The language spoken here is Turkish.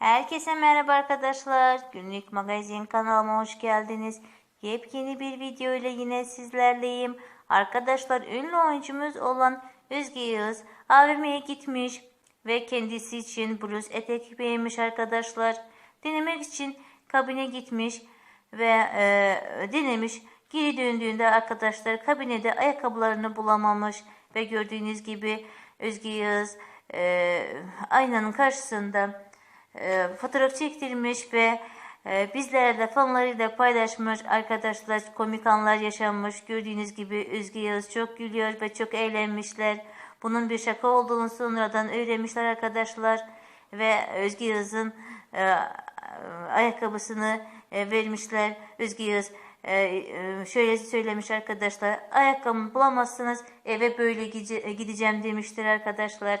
Herkese merhaba arkadaşlar. Günlük magazin kanalıma hoş geldiniz. Yepyeni bir video ile yine sizlerleyim. Arkadaşlar ünlü oyuncumuz olan Özge Yağız AVM'ye gitmiş ve kendisi için bluz etek beğenmiş arkadaşlar. Denemek için kabine gitmiş ve e, denemiş. Geri döndüğünde arkadaşlar kabinede ayakkabılarını bulamamış ve gördüğünüz gibi Özge Yağız e, aynanın karşısında e, fotoğraf çektirmiş ve e, bizlerle fanlarıyla paylaşmış arkadaşlar komik anlar yaşanmış. Gördüğünüz gibi Özge Yağız çok gülüyor ve çok eğlenmişler. Bunun bir şaka olduğunu sonradan öğrenmişler arkadaşlar ve Özge Yağız'ın e, ayakkabısını e, vermişler. Özge Yağız e, e, şöyle söylemiş arkadaşlar ayakkabımı bulamazsınız eve böyle gideceğim demiştir arkadaşlar.